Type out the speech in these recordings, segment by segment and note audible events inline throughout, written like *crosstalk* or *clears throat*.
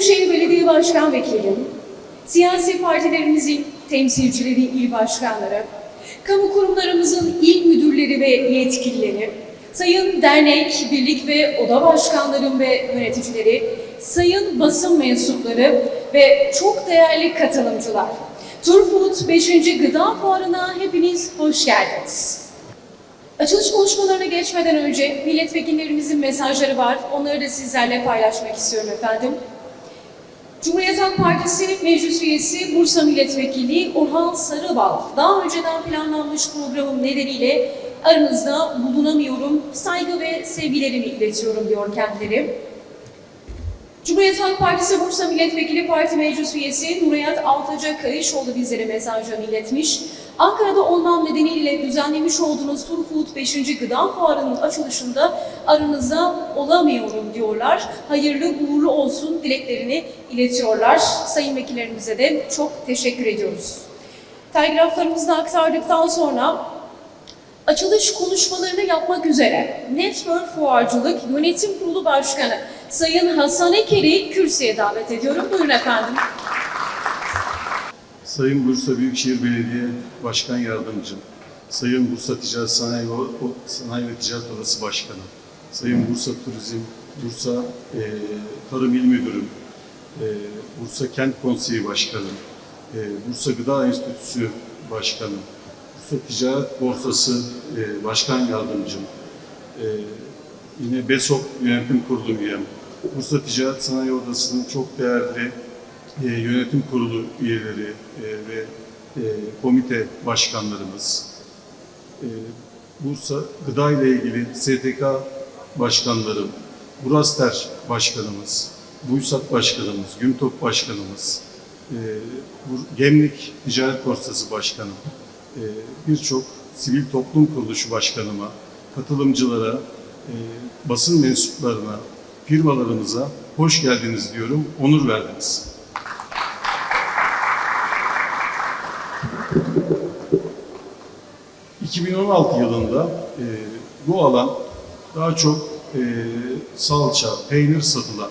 Büyükşehir Belediye Başkan Vekilim, siyasi partilerimizin temsilcileri, il başkanları, kamu kurumlarımızın il müdürleri ve yetkilileri, sayın dernek, birlik ve oda başkanlarım ve yöneticileri, sayın basın mensupları ve çok değerli katılımcılar. Turfood 5. Gıda Fuarı'na hepiniz hoş geldiniz. Açılış konuşmalarına geçmeden önce milletvekillerimizin mesajları var. Onları da sizlerle paylaşmak istiyorum efendim. Cumhuriyet Halk Partisi Meclis Üyesi Bursa Milletvekili Orhan Sarıbal, daha önceden planlanmış programım nedeniyle aranızda bulunamıyorum, saygı ve sevgilerimi iletiyorum diyor kendileri. Cumhuriyet Halk Partisi Bursa Milletvekili Parti Meclis Üyesi Nurayat Altaca Kayışoğlu bizlere mesajlarını iletmiş. Ankara'da olmam nedeniyle düzenlemiş olduğunuz Turfood 5. Gıda Fuarı'nın açılışında aranızda olamıyorum diyorlar. Hayırlı uğurlu olsun dileklerini iletiyorlar. Sayın vekillerimize de çok teşekkür ediyoruz. Telgraflarımızı aktardıktan sonra açılış konuşmalarını yapmak üzere Network Fuarcılık Yönetim Kurulu Başkanı Sayın Hasan Eker'i kürsüye davet ediyorum. Buyurun efendim. Sayın Bursa Büyükşehir Belediye Başkan Yardımcım, Sayın Bursa Ticaret Sanayi, Sanayi ve Ticaret Odası Başkanı, Sayın Bursa Turizm, Bursa e, Tarım İl Müdürüm, e, Bursa Kent Konseyi Başkanı, e, Bursa Gıda Enstitüsü Başkanı, Bursa Ticaret Borsası e, Başkan Yardımcım, e, yine BESOP Yönetim Kurulu üyem, Bursa Ticaret Sanayi Odası'nın çok değerli e, yönetim kurulu üyeleri e, ve e, komite başkanlarımız, e, Bursa Gıda ile ilgili STK başkanlarım, Buraster başkanımız, Buysat başkanımız, Gümtop başkanımız, e, Gemlik Ticaret Borsası başkanım, e, birçok sivil toplum kuruluşu başkanıma, katılımcılara, e, basın mensuplarına, firmalarımıza hoş geldiniz diyorum, onur verdiniz. ...2016 yılında e, bu alan daha çok e, salça, peynir satılan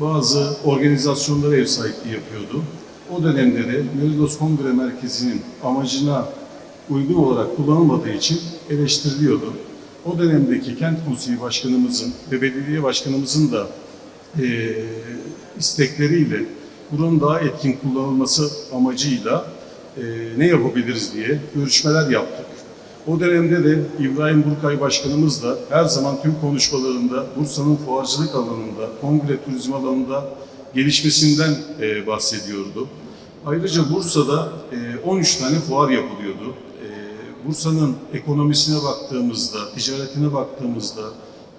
bazı organizasyonlara ev sahipliği yapıyordu. O dönemde de Meridos Kongre Merkezi'nin amacına uygun olarak kullanılmadığı için eleştiriliyordu. O dönemdeki kent konseyi başkanımızın ve belediye başkanımızın da e, istekleriyle buranın daha etkin kullanılması amacıyla e, ne yapabiliriz diye görüşmeler yaptık. O dönemde de İbrahim Burkay Başkanımız da her zaman tüm konuşmalarında Bursa'nın fuarcılık alanında, kongre turizm alanında gelişmesinden e, bahsediyordu. Ayrıca Bursa'da e, 13 tane fuar yapılıyordu. E, Bursa'nın ekonomisine baktığımızda, ticaretine baktığımızda,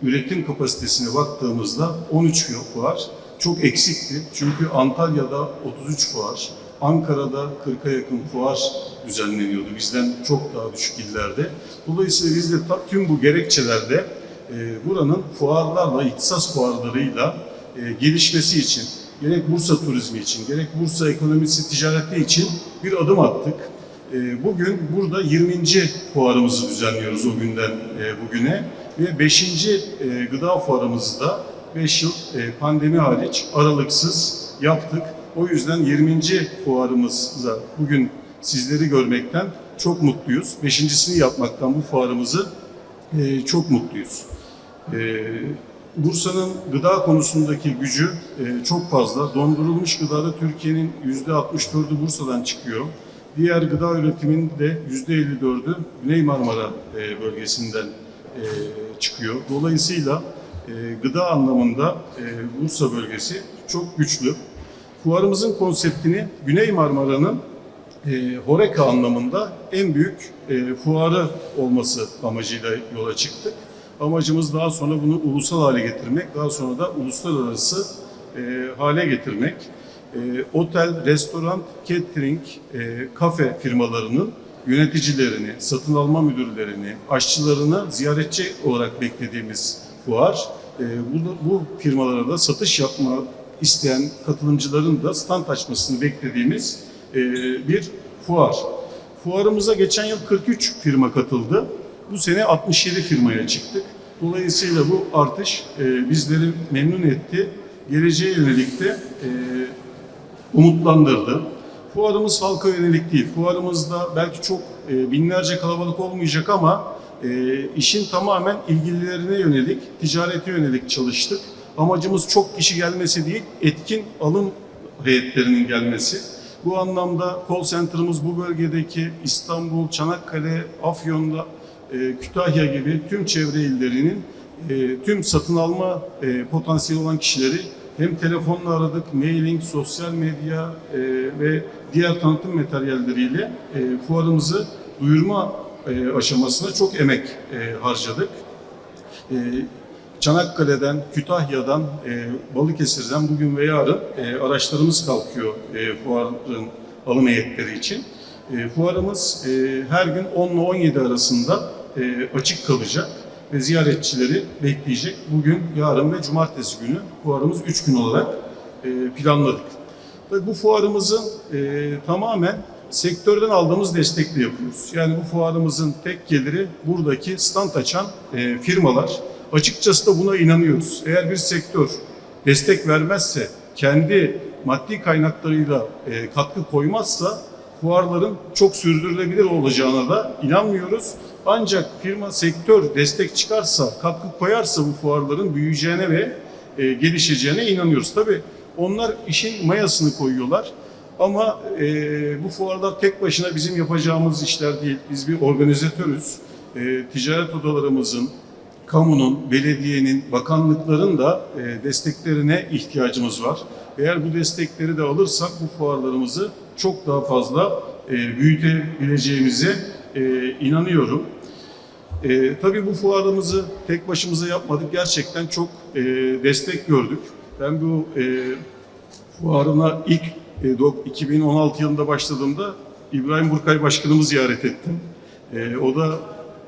üretim kapasitesine baktığımızda 13 fuar çok eksikti. Çünkü Antalya'da 33 fuar, Ankara'da 40'a yakın fuar düzenleniyordu bizden çok daha düşük illerde. Dolayısıyla biz de tüm bu gerekçelerde e, buranın fuarlarla, ihtisas fuarlarıyla e, gelişmesi için, gerek Bursa turizmi için, gerek Bursa ekonomisi, ticareti için bir adım attık. E, Bugün burada 20. fuarımızı düzenliyoruz o günden e, bugüne ve 5. e, gıda fuarımızı da 5 yıl pandemi hariç aralıksız yaptık. O yüzden 20. fuarımıza bugün sizleri görmekten çok mutluyuz. Beşincisini yapmaktan bu fuarımızı e, çok mutluyuz. E, Bursa'nın gıda konusundaki gücü e, çok fazla. Dondurulmuş gıdada Türkiye'nin %64'ü Bursa'dan çıkıyor. Diğer gıda üretiminin de %54'ü Güney Marmara e, bölgesinden e, çıkıyor. Dolayısıyla e, gıda anlamında e, Bursa bölgesi çok güçlü. Fuarımızın konseptini Güney Marmara'nın e, Horeca anlamında en büyük e, fuarı olması amacıyla yola çıktık. Amacımız daha sonra bunu ulusal hale getirmek, daha sonra da uluslararası e, hale getirmek. E, otel, restoran, catering, e, kafe firmalarının yöneticilerini, satın alma müdürlerini, aşçılarını ziyaretçi olarak beklediğimiz fuar. E, bu, bu firmalara da satış yapma isteyen katılımcıların da stand açmasını beklediğimiz e, bir fuar. Fuarımıza geçen yıl 43 firma katıldı. Bu sene 67 firmaya çıktık. Dolayısıyla bu artış e, bizleri memnun etti. geleceğe yönelik de e, umutlandırdı. Fuarımız halka yönelik değil. Fuarımızda belki çok binlerce kalabalık olmayacak ama işin tamamen ilgililerine yönelik, ticarete yönelik çalıştık. Amacımız çok kişi gelmesi değil, etkin alım heyetlerinin gelmesi. Bu anlamda call center'ımız bu bölgedeki İstanbul, Çanakkale, Afyon'da, e, Kütahya gibi tüm çevre illerinin e, tüm satın alma e, potansiyeli olan kişileri hem telefonla aradık, mailing, sosyal medya ve diğer tanıtım materyalleriyle fuarımızı duyurma aşamasına çok emek harcadık. Çanakkale'den, Kütahya'dan, e, Balıkesir'den bugün ve yarın e, araçlarımız kalkıyor e, fuarın alım heyetleri için. E, fuarımız e, her gün 10 ile 17 arasında e, açık kalacak ve ziyaretçileri bekleyecek. Bugün, yarın ve cumartesi günü fuarımız 3 gün olarak e, planladık. Tabii bu fuarımızı e, tamamen sektörden aldığımız destekle yapıyoruz. Yani bu fuarımızın tek geliri buradaki stand açan e, firmalar. Açıkçası da buna inanıyoruz. Eğer bir sektör destek vermezse, kendi maddi kaynaklarıyla e, katkı koymazsa fuarların çok sürdürülebilir olacağına da inanmıyoruz. Ancak firma, sektör destek çıkarsa, katkı koyarsa bu fuarların büyüyeceğine ve e, gelişeceğine inanıyoruz. Tabii onlar işin mayasını koyuyorlar. Ama e, bu fuarlar tek başına bizim yapacağımız işler değil. Biz bir organizatörüz. E, ticaret odalarımızın, kamunun, belediyenin, bakanlıkların da e, desteklerine ihtiyacımız var. Eğer bu destekleri de alırsak bu fuarlarımızı çok daha fazla e, büyütebileceğimize e, inanıyorum. E, tabii bu fuarımızı tek başımıza yapmadık. Gerçekten çok e, destek gördük. Ben bu e, fuarına ilk e, dok- 2016 yılında başladığımda İbrahim Burkay Başkanımı ziyaret ettim. E, o da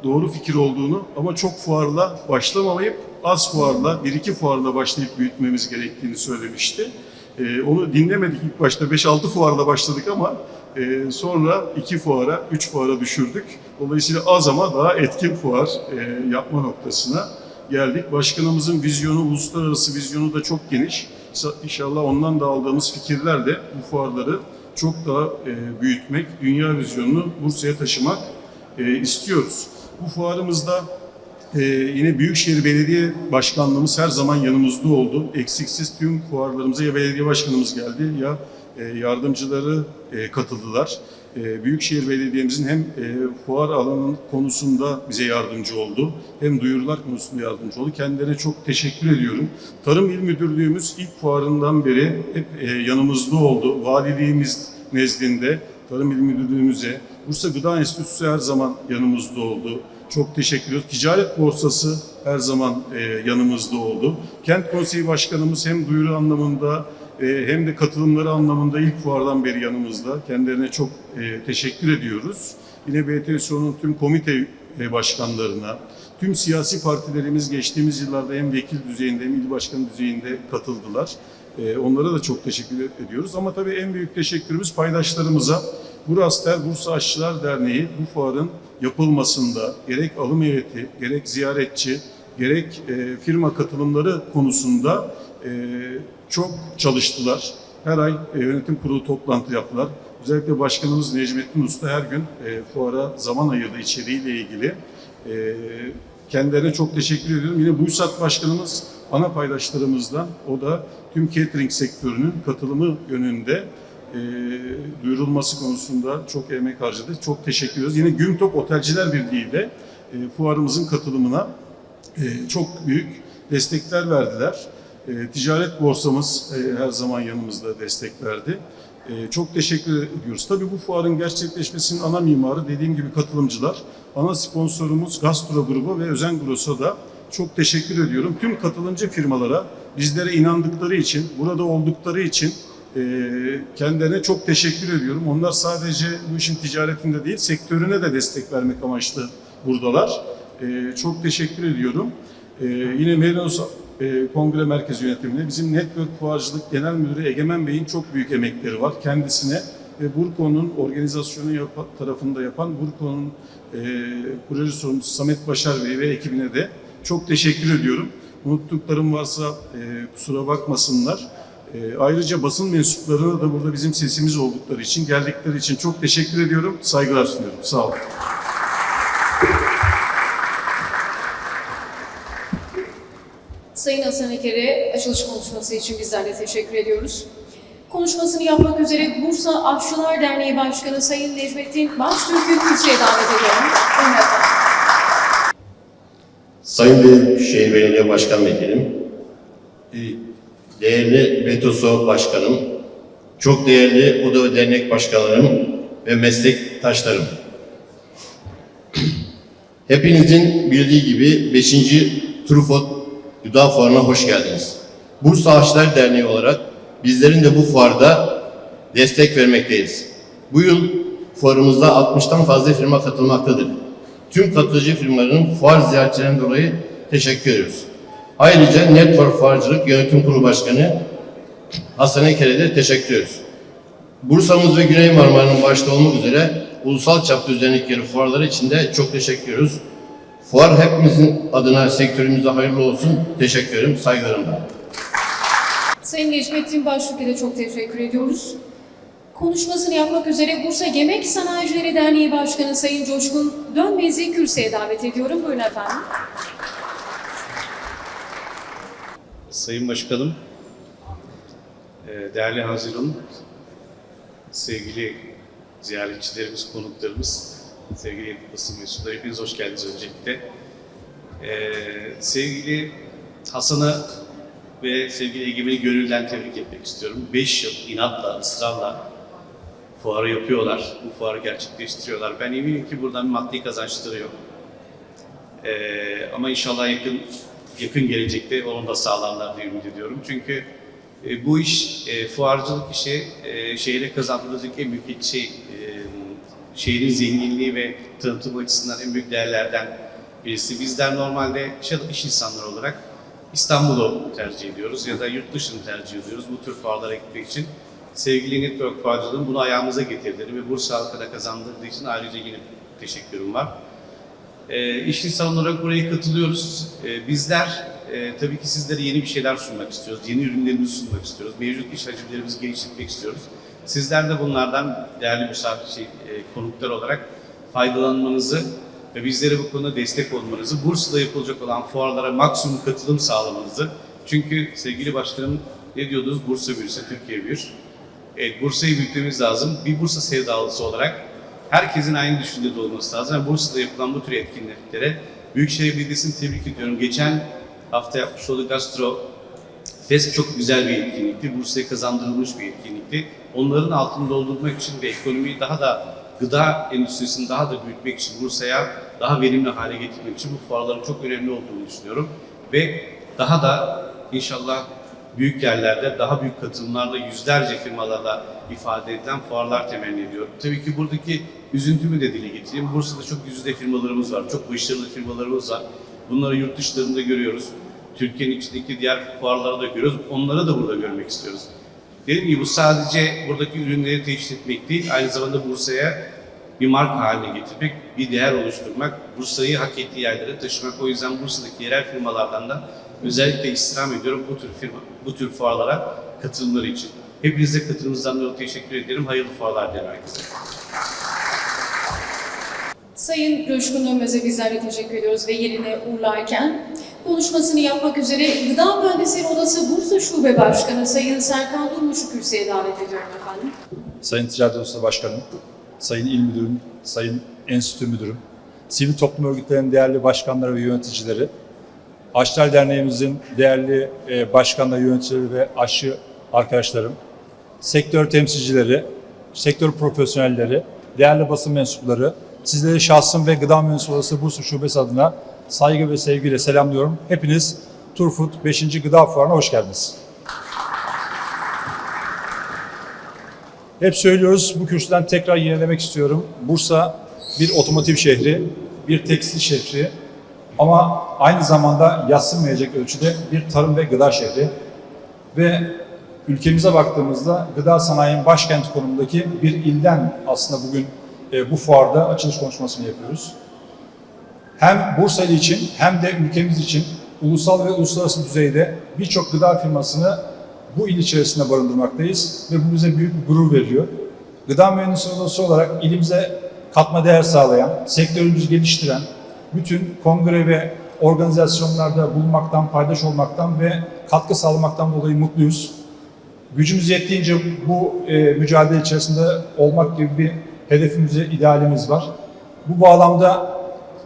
doğru fikir olduğunu ama çok fuarla başlamamayıp az fuarla, bir iki fuarla başlayıp büyütmemiz gerektiğini söylemişti. E, onu dinlemedik ilk başta 5-6 fuarla başladık ama e, sonra iki fuara, üç fuara düşürdük. Dolayısıyla az ama daha etkin fuar e, yapma noktasına geldik. Başkanımızın vizyonu, uluslararası vizyonu da çok geniş. İnşa- İnşallah ondan da aldığımız fikirlerle bu fuarları çok daha e, büyütmek, dünya vizyonunu Bursa'ya taşımak e, istiyoruz. Bu fuarımızda e, yine Büyükşehir Belediye Başkanlığımız her zaman yanımızda oldu. Eksiksiz tüm fuarlarımıza ya belediye başkanımız geldi ya e, yardımcıları e, katıldılar. E, Büyükşehir Belediye'mizin hem e, fuar alanının konusunda bize yardımcı oldu, hem duyurular konusunda yardımcı oldu. Kendilerine çok teşekkür ediyorum. Tarım İl Müdürlüğümüz ilk fuarından beri hep e, yanımızda oldu. Valiliğimiz nezdinde Tarım İl Müdürlüğümüze, Bursa Gıda Enstitüsü her zaman yanımızda oldu. Çok teşekkür ediyoruz. Ticaret Borsası her zaman e, yanımızda oldu. Kent Konseyi Başkanımız hem duyuru anlamında e, hem de katılımları anlamında ilk fuardan beri yanımızda. Kendilerine çok e, teşekkür ediyoruz. Yine BTSO'nun tüm komite e, başkanlarına, tüm siyasi partilerimiz geçtiğimiz yıllarda hem vekil düzeyinde hem il başkanı düzeyinde katıldılar. E, onlara da çok teşekkür ediyoruz. Ama tabii en büyük teşekkürümüz paydaşlarımıza. Burastel Bursa Aşçılar Derneği bu fuarın yapılmasında gerek alım heyeti, gerek ziyaretçi, gerek e, firma katılımları konusunda e, çok çalıştılar. Her ay e, yönetim kurulu toplantı yaptılar. Özellikle Başkanımız Necmettin Usta her gün fuara zaman ayırdı içeriğiyle ilgili. E, kendilerine çok teşekkür ediyorum. Yine Buysat Başkanımız ana paydaşlarımızdan. O da tüm catering sektörünün katılımı yönünde e, duyurulması konusunda çok emek harcadı. Çok teşekkür ediyoruz. Yine Gümtok Otelciler Birliği de e, fuarımızın katılımına e, çok büyük destekler verdiler. E, ticaret borsamız e, her zaman yanımızda destek verdi. E, çok teşekkür ediyoruz. Tabii bu fuarın gerçekleşmesinin ana mimarı dediğim gibi katılımcılar. Ana sponsorumuz Gastro Grubu ve Özen Gros'a da çok teşekkür ediyorum. Tüm katılımcı firmalara bizlere inandıkları için, burada oldukları için kendilerine çok teşekkür ediyorum. Onlar sadece bu işin ticaretinde değil, sektörüne de destek vermek amaçlı buradalar. Çok teşekkür ediyorum. Yine Merinos Kongre Merkezi Yönetimine bizim Network Fuarcılık Genel Müdürü Egemen Bey'in çok büyük emekleri var. Kendisine ve Burko'nun organizasyonu yap- tarafında yapan Burko'nun e, proje sorumlusu Samet Başar Bey ve ekibine de çok teşekkür ediyorum. Unuttuklarım varsa e, kusura bakmasınlar. E, ayrıca basın mensupları da burada bizim sesimiz oldukları için, geldikleri için çok teşekkür ediyorum. Saygılar sunuyorum. Sağ olun. Sayın Hasan Eker'e açılış konuşması için bizler de teşekkür ediyoruz. Konuşmasını yapmak üzere Bursa Aşçılar Derneği Başkanı Sayın Necmettin Baştürk'ü kürsüye davet ediyorum. Buyurun efendim. Sayın Büyükşehir Belediye Başkan Vekilim, e, değerli Betoso Başkanım, çok değerli Oda ve Dernek Başkanlarım ve meslektaşlarım. *clears throat* Hepinizin bildiği gibi 5. Trufot Gıda Fuarı'na hoş geldiniz. Bursa Ağaçlar Derneği olarak bizlerin de bu fuarda destek vermekteyiz. Bu yıl fuarımızda 60'tan fazla firma katılmaktadır. Tüm katılıcı firmaların fuar ziyaretlerinden dolayı teşekkür ediyoruz. Ayrıca Network Fuarcılık Yönetim Kurulu Başkanı Hasan Eker'e de teşekkür ediyoruz. Bursa'mız ve Güney Marmara'nın başta olmak üzere ulusal çapta düzenledikleri fuarları için de çok teşekkür ediyoruz. Fuar hepimizin adına sektörümüze hayırlı olsun. Teşekkür ederim. Saygılarımla. Sayın Necmettin de çok teşekkür ediyoruz. Konuşmasını yapmak üzere Bursa Yemek Sanayicileri Derneği Başkanı Sayın Coşkun Dönmez'i kürsüye davet ediyorum. Buyurun efendim. Sayın Başkanım, e, değerli Haziran, sevgili ziyaretçilerimiz, konuklarımız, sevgili basın mensupları, hepiniz hoş geldiniz öncelikle. E, Sevgili Hasan'ı ve sevgili Egemen'i gönülden tebrik etmek istiyorum. 5 yıl inatla, ısrarla fuarı yapıyorlar, bu fuarı gerçekleştiriyorlar. Ben eminim ki buradan maddi kazançları yok. Ee, ama inşallah yakın yakın gelecekte onu da sağlarlar diye ümit ediyorum. Çünkü e, bu iş, e, fuarcılık işi e, şehre kazandıracak en büyük şey, e, şehrin zenginliği ve tanıtım açısından en büyük değerlerden birisi. Bizler normalde iş insanları olarak İstanbul'u tercih ediyoruz ya da yurt dışını tercih ediyoruz bu tür fuarlara gitmek için. Sevgili Network Fuarcılığın bunu ayağımıza getirdiğini ve Bursa halkına kazandırdığı için ayrıca yine teşekkürüm var. E, iş insanı olarak buraya katılıyoruz. E, bizler e, tabii ki sizlere yeni bir şeyler sunmak istiyoruz. Yeni ürünlerimizi sunmak istiyoruz. Mevcut iş hacimlerimizi geliştirmek istiyoruz. Sizler de bunlardan değerli misafir şey, e, konuklar olarak faydalanmanızı ve bizlere bu konuda destek olmanızı, Bursa'da yapılacak olan fuarlara maksimum katılım sağlamanızı. Çünkü sevgili başkanım ne diyordunuz? Bursa büyürse Türkiye büyür. Evet, Bursa'yı büyütmemiz lazım. Bir Bursa sevdalısı olarak herkesin aynı düşüncede olması lazım. Yani Bursa'da yapılan bu tür etkinliklere Büyükşehir Belediyesi'ni tebrik ediyorum. Geçen hafta yapmış olduğu Gastro Fest çok güzel bir etkinlikti. Bursa'ya kazandırılmış bir etkinlikti. Onların altını doldurmak için ve ekonomiyi daha da gıda endüstrisini daha da büyütmek için Bursa'ya daha verimli hale getirmek için bu fuarların çok önemli olduğunu düşünüyorum. Ve daha da inşallah büyük yerlerde daha büyük katılımlarla yüzlerce firmalarla ifade edilen fuarlar temenni ediyorum. Tabii ki buradaki üzüntümü de dile getireyim. Bursa'da çok yüzde firmalarımız var, çok başarılı firmalarımız var. Bunları yurt dışlarında görüyoruz. Türkiye'nin içindeki diğer fuarlarda da görüyoruz. Onları da burada görmek istiyoruz. Dediğim gibi bu sadece buradaki ürünleri teşhis etmek değil, aynı zamanda Bursa'ya bir marka haline getirmek, bir değer oluşturmak, Bursa'yı hak ettiği yerlere taşımak. O yüzden Bursa'daki yerel firmalardan da özellikle istirham ediyorum bu tür firma, bu tür fuarlara katılımları için. Hepinize katılımınızdan dolayı teşekkür ederim. Hayırlı fuarlar dilerim herkese. Sayın Coşkun Dönmez'e bizler de teşekkür ediyoruz ve yerine uğurlarken konuşmasını yapmak üzere Gıda Mühendisleri Odası Bursa Şube Başkanı Sayın Serkan Durmuş'u kürsüye davet ediyorum efendim. Sayın Ticaret Odası Başkanım, Sayın İl Müdürüm, Sayın Enstitü Müdürüm, sivil toplum örgütlerinin değerli başkanları ve yöneticileri, Aşçılar Derneğimizin değerli e, başkanları, yöneticileri ve aşçı arkadaşlarım, sektör temsilcileri, sektör profesyonelleri, değerli basın mensupları, sizleri şahsım ve Gıda Mühendisleri Odası Bursa Şubesi adına saygı ve sevgiyle selamlıyorum. Hepiniz Turfood 5. Gıda Fuarı'na hoş geldiniz. Hep söylüyoruz, bu kürsüden tekrar yenilemek istiyorum. Bursa bir otomotiv şehri, bir tekstil şehri ama aynı zamanda yatsınmayacak ölçüde bir tarım ve gıda şehri. Ve ülkemize baktığımızda gıda sanayinin başkenti konumundaki bir ilden aslında bugün e, bu fuarda açılış konuşmasını yapıyoruz. Hem Bursa ili için hem de ülkemiz için ulusal ve uluslararası düzeyde birçok gıda firmasını bu il içerisinde barındırmaktayız ve bu bize büyük bir gurur veriyor. Gıda mühendisliği odası olarak ilimize katma değer sağlayan, sektörümüzü geliştiren, bütün kongre ve organizasyonlarda bulunmaktan, paydaş olmaktan ve katkı sağlamaktan dolayı mutluyuz. Gücümüz yettiğince bu e, mücadele içerisinde olmak gibi bir hedefimiz, idealimiz var. Bu bağlamda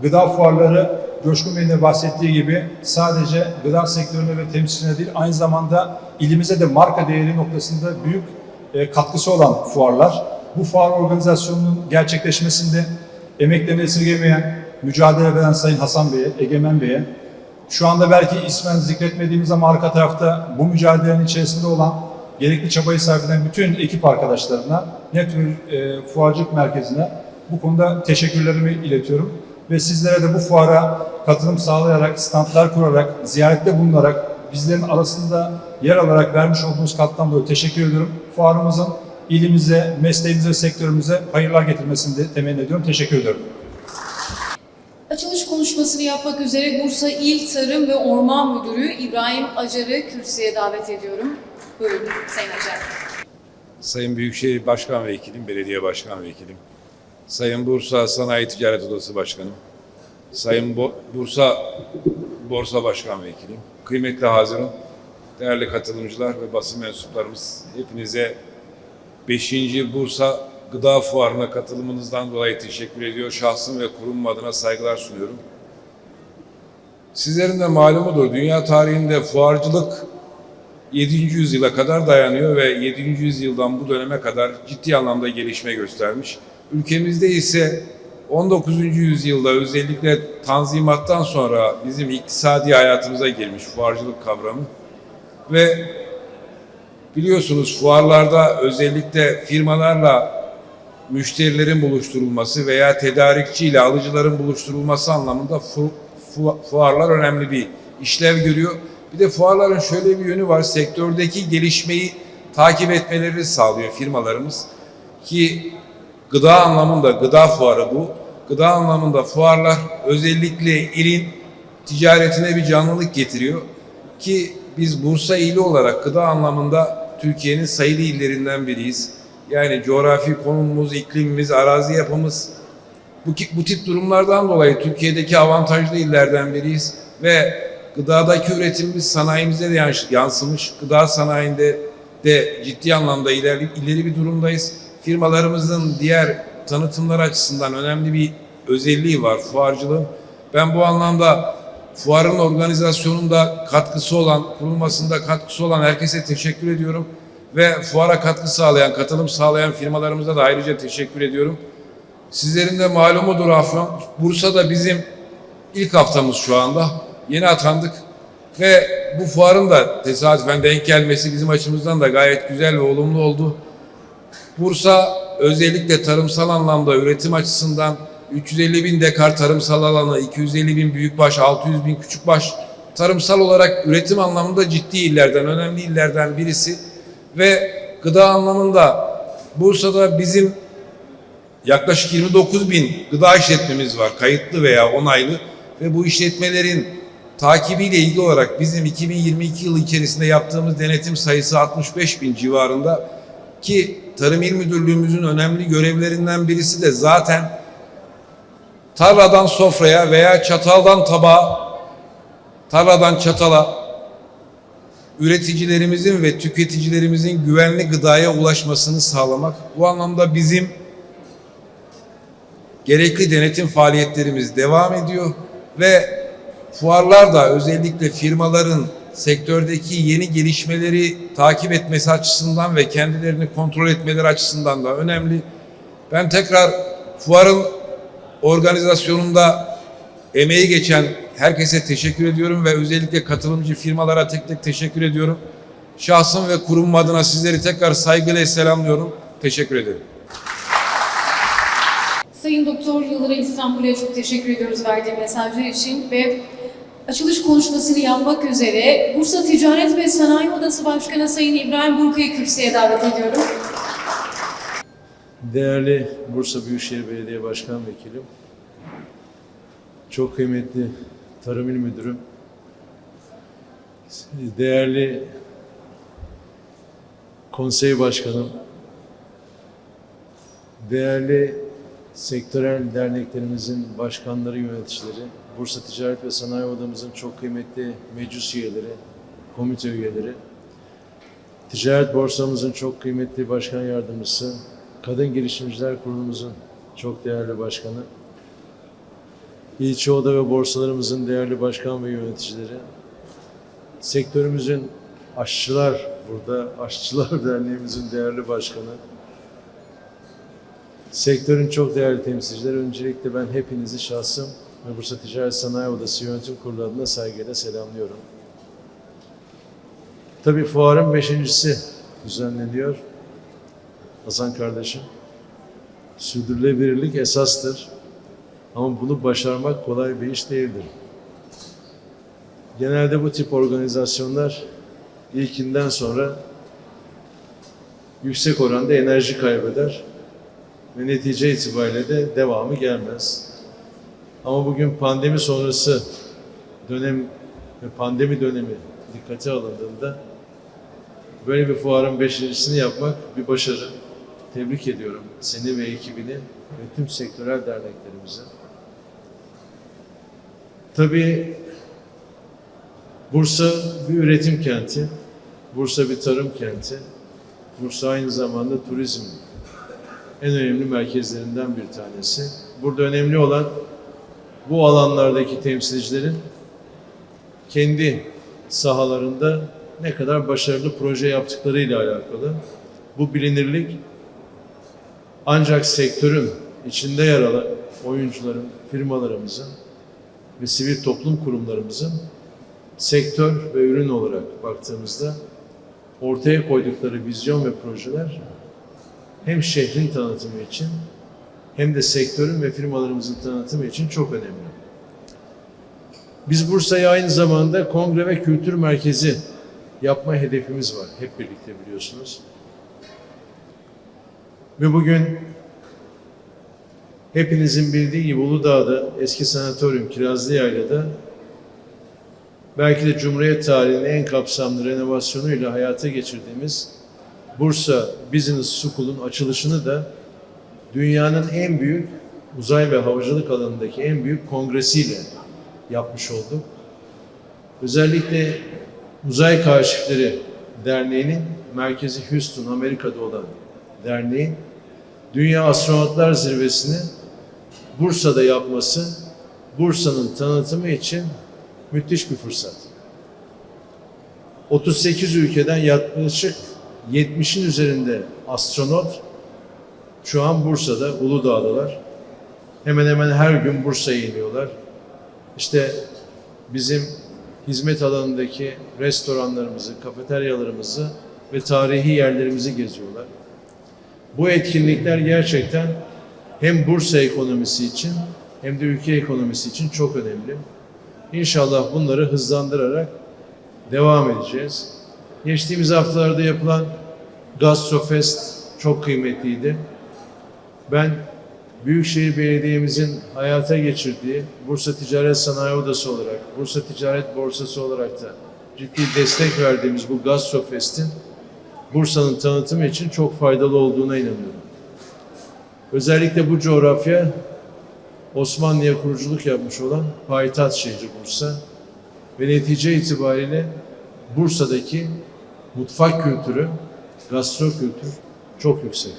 gıda fuarları Coşkun Bey'in de bahsettiği gibi sadece gıda sektörüne ve temsiline değil aynı zamanda ilimize de marka değeri noktasında büyük e, katkısı olan fuarlar. Bu fuar organizasyonunun gerçekleşmesinde emeklerini esirgemeyen, mücadele veren Sayın Hasan Bey'e, Egemen Bey'e, şu anda belki ismen zikretmediğimiz ama arka tarafta bu mücadelenin içerisinde olan gerekli çabayı sarf eden bütün ekip arkadaşlarına, Network e, Fuarcılık Merkezi'ne bu konuda teşekkürlerimi iletiyorum. Ve sizlere de bu fuara katılım sağlayarak, standlar kurarak, ziyarette bulunarak, bizlerin arasında yer alarak vermiş olduğunuz dolayı teşekkür ediyorum. Fuarımızın ilimize, mesleğimize, sektörümüze hayırlar getirmesini de temenni ediyorum. Teşekkür ediyorum. Konuşmasını yapmak üzere Bursa İl Tarım ve Orman Müdürü İbrahim Acar'ı kürsüye davet ediyorum. Buyurun Sayın Acar. Sayın Büyükşehir Başkan Vekilim, Belediye Başkan Vekilim, Sayın Bursa Sanayi Ticaret Odası Başkanım, Sayın Bo- Bursa Borsa Başkan Vekilim, kıymetli Haziran, değerli katılımcılar ve basın mensuplarımız, hepinize 5. Bursa Gıda Fuarı'na katılımınızdan dolayı teşekkür ediyor. Şahsım ve kurumum adına saygılar sunuyorum. Sizlerin de malumudur, dünya tarihinde fuarcılık 7. yüzyıla kadar dayanıyor ve 7. yüzyıldan bu döneme kadar ciddi anlamda gelişme göstermiş. Ülkemizde ise 19. yüzyılda özellikle Tanzimat'tan sonra bizim iktisadi hayatımıza girmiş fuarcılık kavramı ve biliyorsunuz fuarlarda özellikle firmalarla müşterilerin buluşturulması veya tedarikçi ile alıcıların buluşturulması anlamında fuarlar önemli bir işlev görüyor. Bir de fuarların şöyle bir yönü var. Sektördeki gelişmeyi takip etmeleri sağlıyor firmalarımız. Ki gıda anlamında gıda fuarı bu. Gıda anlamında fuarlar özellikle ilin ticaretine bir canlılık getiriyor. Ki biz Bursa ili olarak gıda anlamında Türkiye'nin sayılı illerinden biriyiz. Yani coğrafi konumumuz, iklimimiz, arazi yapımız bu, bu tip durumlardan dolayı Türkiye'deki avantajlı illerden biriyiz ve gıdadaki üretimimiz sanayimize de yans- yansımış. Gıda sanayinde de ciddi anlamda ileri, ileri bir durumdayız. Firmalarımızın diğer tanıtımlar açısından önemli bir özelliği var fuarcılığın. Ben bu anlamda fuarın organizasyonunda katkısı olan, kurulmasında katkısı olan herkese teşekkür ediyorum. Ve fuara katkı sağlayan, katılım sağlayan firmalarımıza da ayrıca teşekkür ediyorum. Sizlerin de malumudur Afyon. Bursa'da bizim ilk haftamız şu anda. Yeni atandık. Ve bu fuarın da tesadüfen denk gelmesi bizim açımızdan da gayet güzel ve olumlu oldu. Bursa özellikle tarımsal anlamda üretim açısından 350 bin dekar tarımsal alanı, 250 bin büyükbaş, 600 bin küçükbaş tarımsal olarak üretim anlamında ciddi illerden, önemli illerden birisi. Ve gıda anlamında Bursa'da bizim yaklaşık 29 bin gıda işletmemiz var, kayıtlı veya onaylı. Ve bu işletmelerin takibiyle ilgili olarak bizim 2022 yılı içerisinde yaptığımız denetim sayısı 65 bin civarında ki Tarım İl Müdürlüğümüzün önemli görevlerinden birisi de zaten tarladan sofraya veya çataldan tabağa, tarladan çatala üreticilerimizin ve tüketicilerimizin güvenli gıdaya ulaşmasını sağlamak. Bu anlamda bizim gerekli denetim faaliyetlerimiz devam ediyor ve fuarlar da özellikle firmaların sektördeki yeni gelişmeleri takip etmesi açısından ve kendilerini kontrol etmeleri açısından da önemli. Ben tekrar fuarın organizasyonunda emeği geçen herkese teşekkür ediyorum ve özellikle katılımcı firmalara tek tek teşekkür ediyorum. Şahsım ve kurumum adına sizleri tekrar saygıyla selamlıyorum. Teşekkür ederim. Sayın Doktor Yıldıray İstanbul'a çok teşekkür ediyoruz verdiği mesajlar için ve açılış konuşmasını yapmak üzere Bursa Ticaret ve Sanayi Odası Başkanı Sayın İbrahim Burka'yı kürsüye davet ediyorum. Değerli Bursa Büyükşehir Belediye Başkan Vekilim, çok kıymetli Tarım İl Müdürüm, Değerli konsey başkanım, değerli sektörel derneklerimizin başkanları, yöneticileri, Bursa Ticaret ve Sanayi Odamızın çok kıymetli meclis üyeleri, komite üyeleri, Ticaret Borsamızın çok kıymetli başkan yardımcısı, Kadın Girişimciler Kurulumuzun çok değerli başkanı, ilçe oda ve borsalarımızın değerli başkan ve yöneticileri, sektörümüzün aşçılar burada, Aşçılar *laughs* Derneğimizin değerli başkanı, sektörün çok değerli temsilcileri, öncelikle ben hepinizi şahsım ve Bursa Ticaret Sanayi Odası Yönetim Kurulu adına saygıyla selamlıyorum. Tabii fuarın beşincisi düzenleniyor. Hasan kardeşim. Sürdürülebilirlik esastır. Ama bunu başarmak kolay bir iş değildir. Genelde bu tip organizasyonlar ilkinden sonra yüksek oranda enerji kaybeder ve netice itibariyle de devamı gelmez. Ama bugün pandemi sonrası dönem ve pandemi dönemi dikkate alındığında böyle bir fuarın beşincisini yapmak bir başarı. Tebrik ediyorum seni ve ekibini ve tüm sektörel derneklerimizi. Tabii Bursa bir üretim kenti, Bursa bir tarım kenti, Bursa aynı zamanda turizm en önemli merkezlerinden bir tanesi. Burada önemli olan bu alanlardaki temsilcilerin kendi sahalarında ne kadar başarılı proje yaptıklarıyla alakalı. Bu bilinirlik ancak sektörün içinde yer alan oyuncuların, firmalarımızın ve sivil toplum kurumlarımızın sektör ve ürün olarak baktığımızda ortaya koydukları vizyon ve projeler hem şehrin tanıtımı için hem de sektörün ve firmalarımızın tanıtımı için çok önemli. Biz Bursa'yı aynı zamanda kongre ve kültür merkezi yapma hedefimiz var. Hep birlikte biliyorsunuz. Ve bugün hepinizin bildiği gibi Uludağ'da eski sanatoryum Kirazlıyayla'da belki de Cumhuriyet tarihinin en kapsamlı renovasyonuyla hayata geçirdiğimiz Bursa Business School'un açılışını da dünyanın en büyük uzay ve havacılık alanındaki en büyük kongresiyle yapmış olduk. Özellikle Uzay Kaşifleri Derneği'nin merkezi Houston, Amerika'da olan derneğin Dünya Astronotlar Zirvesi'ni Bursa'da yapması, Bursa'nın tanıtımı için müthiş bir fırsat. 38 ülkeden yaklaşık 70'in üzerinde astronot şu an Bursa'da, Uludağ'dalar. Hemen hemen her gün Bursa'ya iniyorlar. İşte bizim hizmet alanındaki restoranlarımızı, kafeteryalarımızı ve tarihi yerlerimizi geziyorlar. Bu etkinlikler gerçekten hem Bursa ekonomisi için hem de ülke ekonomisi için çok önemli. İnşallah bunları hızlandırarak devam edeceğiz. Geçtiğimiz haftalarda yapılan Gastrofest çok kıymetliydi. Ben Büyükşehir Belediye'mizin hayata geçirdiği Bursa Ticaret Sanayi Odası olarak, Bursa Ticaret Borsası olarak da ciddi destek verdiğimiz bu Gastrofest'in Bursa'nın tanıtımı için çok faydalı olduğuna inanıyorum. Özellikle bu coğrafya Osmanlı'ya kuruculuk yapmış olan payitaht şehri Bursa ve netice itibariyle Bursa'daki mutfak kültürü, gastro kültür çok yüksek.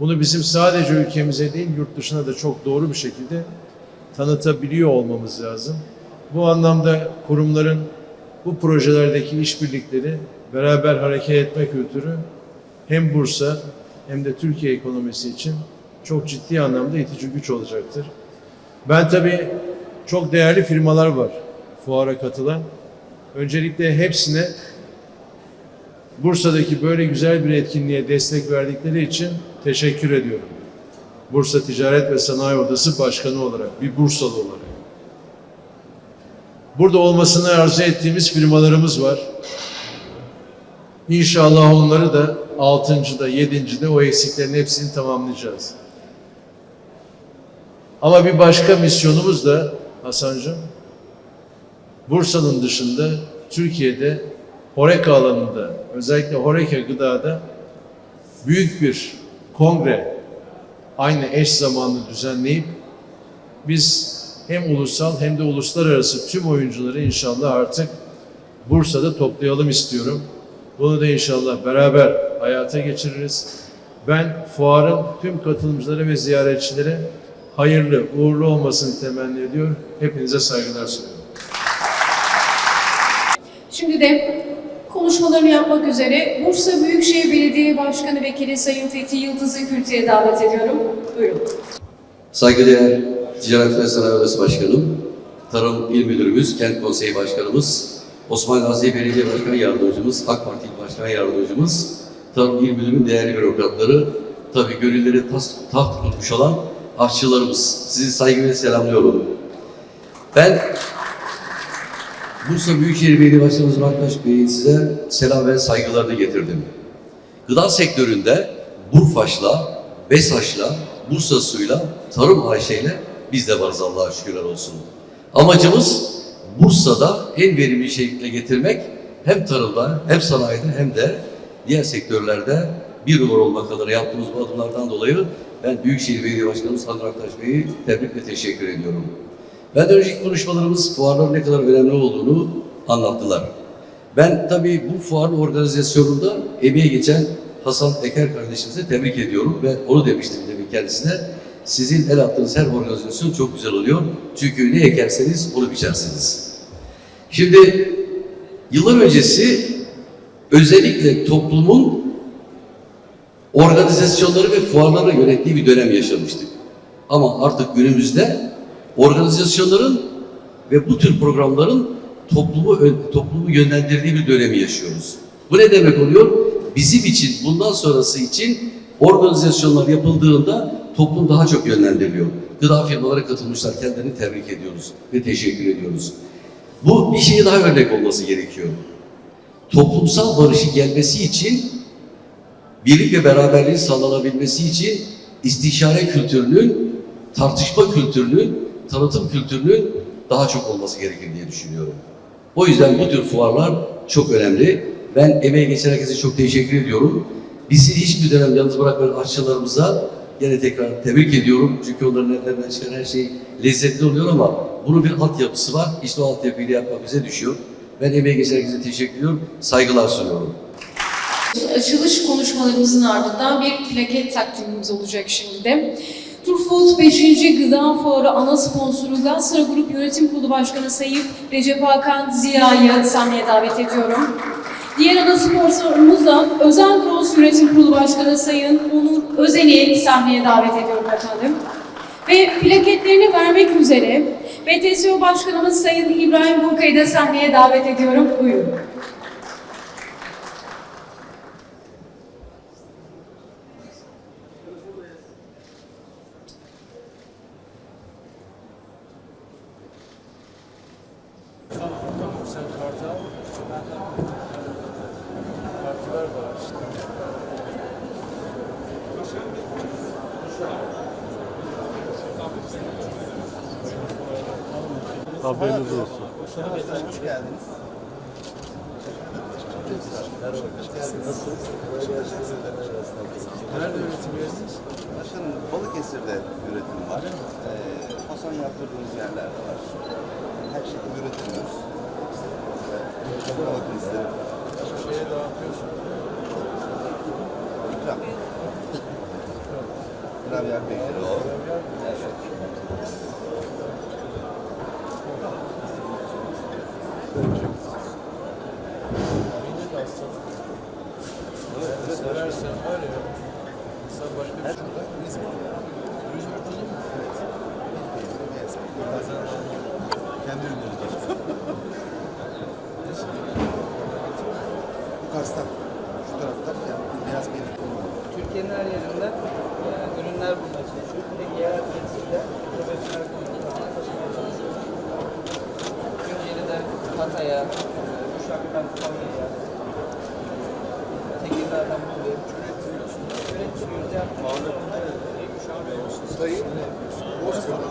Bunu bizim sadece ülkemize değil yurt dışına da çok doğru bir şekilde tanıtabiliyor olmamız lazım. Bu anlamda kurumların bu projelerdeki işbirlikleri beraber hareket etme kültürü hem Bursa hem de Türkiye ekonomisi için çok ciddi anlamda itici güç olacaktır. Ben tabii çok değerli firmalar var fuara katılan. Öncelikle hepsine Bursa'daki böyle güzel bir etkinliğe destek verdikleri için teşekkür ediyorum. Bursa Ticaret ve Sanayi Odası Başkanı olarak, bir Bursalı olarak. Burada olmasını arzu ettiğimiz firmalarımız var. İnşallah onları da 6.da, 7.de o eksiklerin hepsini tamamlayacağız. Ama bir başka misyonumuz da Hasan'cığım, Bursa'nın dışında Türkiye'de Horeca alanında, özellikle Horeca gıdada büyük bir kongre aynı eş zamanlı düzenleyip biz hem ulusal hem de uluslararası tüm oyuncuları inşallah artık Bursa'da toplayalım istiyorum. Bunu da inşallah beraber hayata geçiririz. Ben fuarın tüm katılımcılara ve ziyaretçilere hayırlı, uğurlu olmasını temenni ediyor. Hepinize saygılar sunuyorum. Şimdi de konuşmalarını yapmak üzere Bursa Büyükşehir Belediye Başkanı Vekili Sayın Fethi Yıldız'ı kürsüye davet ediyorum. Buyurun. Saygıdeğer Ticaret ve Sanayi Odası Başkanım, Tarım İl Müdürümüz, Kent Konseyi Başkanımız, Osman Gazi Belediye Başkanı Yardımcımız, AK Parti İl Başkanı Yardımcımız, Tarım İl Müdürü'nün değerli bürokratları, tabii gönülleri tas, taht tutmuş olan aşçılarımız. Sizi saygıyla selamlıyorum. Ben Bursa Büyükşehir Belediye Başkanımız Raktaş Bey'in size selam ve saygılarını getirdim. Gıda sektöründe Burfaş'la, Besaç'la, Bursa Su'yla, Tarım Ayşe'yle biz de varız Allah'a şükürler olsun. Amacımız Bursa'da en verimli şekilde getirmek hem tarımda hem sanayide hem de diğer sektörlerde bir numara olmak adına yaptığımız bu adımlardan dolayı ben Büyükşehir Belediye Başkanımız Hasan Aktaş Bey'i tebrik ve teşekkür ediyorum. Ben önceki konuşmalarımız fuarların ne kadar önemli olduğunu anlattılar. Ben tabii bu fuarın organizasyonunda emeğe geçen Hasan Eker kardeşimize tebrik ediyorum ve onu demiştim demin kendisine. Sizin el attığınız her organizasyon çok güzel oluyor. Çünkü ne ekerseniz onu biçersiniz. Şimdi yıllar öncesi özellikle toplumun organizasyonları ve fuarları yönettiği bir dönem yaşamıştık. Ama artık günümüzde organizasyonların ve bu tür programların toplumu toplumu yönlendirdiği bir dönemi yaşıyoruz. Bu ne demek oluyor? Bizim için, bundan sonrası için organizasyonlar yapıldığında toplum daha çok yönlendiriliyor. Gıda firmaları katılmışlar, kendilerini tebrik ediyoruz ve teşekkür ediyoruz. Bu bir şeye daha örnek olması gerekiyor. Toplumsal barışın gelmesi için birlik ve beraberliğin sağlanabilmesi için istişare kültürünün, tartışma kültürünün, tanıtım kültürünün daha çok olması gerekir diye düşünüyorum. O yüzden bu tür fuarlar çok önemli. Ben emeğe geçen herkese çok teşekkür ediyorum. Bizi hiçbir dönem yalnız bırakmayan aşçılarımıza yine tekrar tebrik ediyorum. Çünkü onların ellerinden çıkan her şey lezzetli oluyor ama bunun bir altyapısı var. İşte o altyapıyı yapmak bize düşüyor. Ben emeğe geçen herkese teşekkür ediyorum. Saygılar sunuyorum. Açılış konuşmalarımızın ardından bir plaket takdimimiz olacak şimdi Turfood 5. Gıda Fuarı ana sponsoru Galatasaray Grup Yönetim Kurulu Başkanı Sayın Recep Hakan Ziya'yı sahneye davet ediyorum. Diğer ana sponsorumuz da Özel Bros Yönetim Kurulu Başkanı Sayın Onur Özen'i sahneye davet ediyorum efendim. Ve plaketlerini vermek üzere BTSO Başkanımız Sayın İbrahim Burkay'ı da sahneye davet ediyorum. Buyurun. Haberiniz olsun. Nerede üretim yeriniz? Başkanım Balıkesir'de üretim var. Ee, fason yaptırdığımız yerler de var. Her şekilde üretiliyoruz. Çok bakın isterim. Şeye dağıtıyorsun. İkram. Gravyer peyniri o. Evet. Seversen var ya. Sen başka bir şey İzmir. İzmir değil mi? Kendi ürünlerimiz başkanım. Bu Kars'tan. Şu taraftan yani beyaz peynir. Türkiye'nin her yerinden e, ürünler bulmaya çalışıyor. Bir de yerel temsilde profesyonel konumlarına taşımaya çalışıyor. Tunceli'den Hatay'a, e, Uşak'tan Konya'ya, Tekirdağ'dan buraya üretiyorsunuz. Üretiyoruz. Yani. Sayın Bozkır'dan